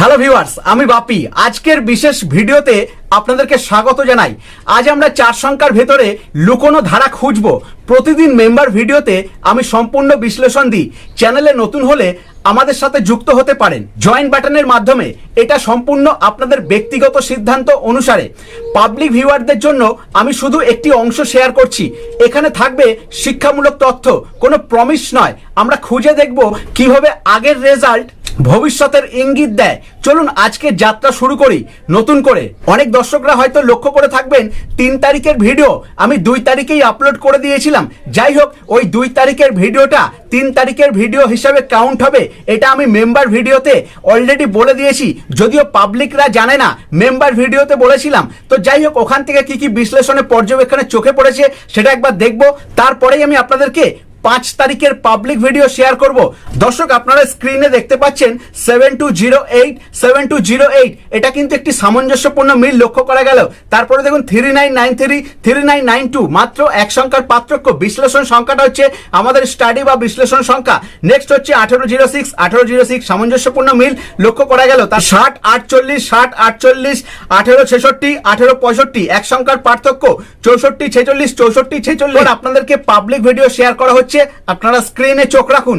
Hello viewers আমি বাপি আজকের বিশেষ ভিডিওতে আপনাদেরকে স্বাগত জানাই। আজ আমরা চার সংখ্যার ভেতরে লুকোনো ধারা খুঁজব। প্রতিদিন মেম্বার ভিডিওতে আমি সম্পূর্ণ বিশ্লেষণ দিই। চ্যানেলে নতুন হলে আমাদের সাথে যুক্ত হতে পারেন। জয়েন বাটনের মাধ্যমে এটা সম্পূর্ণ আপনাদের ব্যক্তিগত সিদ্ধান্ত অনুসারে। পাবলিক ভিউয়ারদের জন্য আমি শুধু একটি অংশ শেয়ার করছি। এখানে থাকবে শিক্ষামূলক তথ্য, কোনো প্রমিস নয়। আমরা খুঁজে দেখব কীভাবে আগের রেজাল্ট ভবিষ্যতের ইঙ্গিত দেয়। চলুন আজকে যাত্রা শুরু করি, নতুন করে। অনেক দর্শকরা হয়তো লক্ষ্য করে থাকবেন, তিন তারিখের ভিডিও আমি দুই তারিখেই আপলোড করে দিয়েছিলাম। যাই হোক, ওই দুই তারিখের ভিডিওটা তিন তারিখের ভিডিও হিসাবে কাউন্ট হবে। এটা আমি মেম্বার ভিডিওতে অলরেডি বলে দিয়েছি। যদিও পাবলিকরা জানে না মেম্বার ভিডিওতে বলেছিলাম। তো যাই হোক, ওখান থেকে কি কি বিশ্লেষণে পর্যবেক্ষণে চোখে পড়েছে, সেটা একবার দেখব। তারপরেই আমি আপনাদেরকে পাঁচ তারিখের পাবলিক ভিডিও শেয়ার করব। দর্শক, আপনারা স্ক্রিনে দেখতে পাচ্ছেন seven two zero eight seven two zero eight এটা কিন্তু একটি সামঞ্জস্যপূর্ণ মিল লক্ষ্য করা গেল। তারপরে দেখুন three nine nine three three nine nine two মাত্র এক সংখ্যার পার্থক্য। বিশ্লেষণ সংখ্যাটা হচ্ছে আমাদের স্টাডি বা বিশ্লেষণ সংখ্যা। নেক্সট হচ্ছে আঠেরো জিরো সিক্স। আঠারো জিরো সিক্স সামঞ্জস্যপূর্ণ মিল লক্ষ্য করা গেল। তার ষাট, আটচল্লিশ ষাট, আটচল্লিশ, আঠেরো, ছেষট্টি, আঠেরো, পঁয়ষট্টি। এক সংখ্যার পার্থক্য, চৌষট্টি, ছেচল্লিশ চৌষট্টি, ছেচল্লিশ। আপনাদেরকে পাবলিক ভিডিও শেয়ার করা হচ্ছে। আপনারা স্ক্রিনে চোখ রাখুন।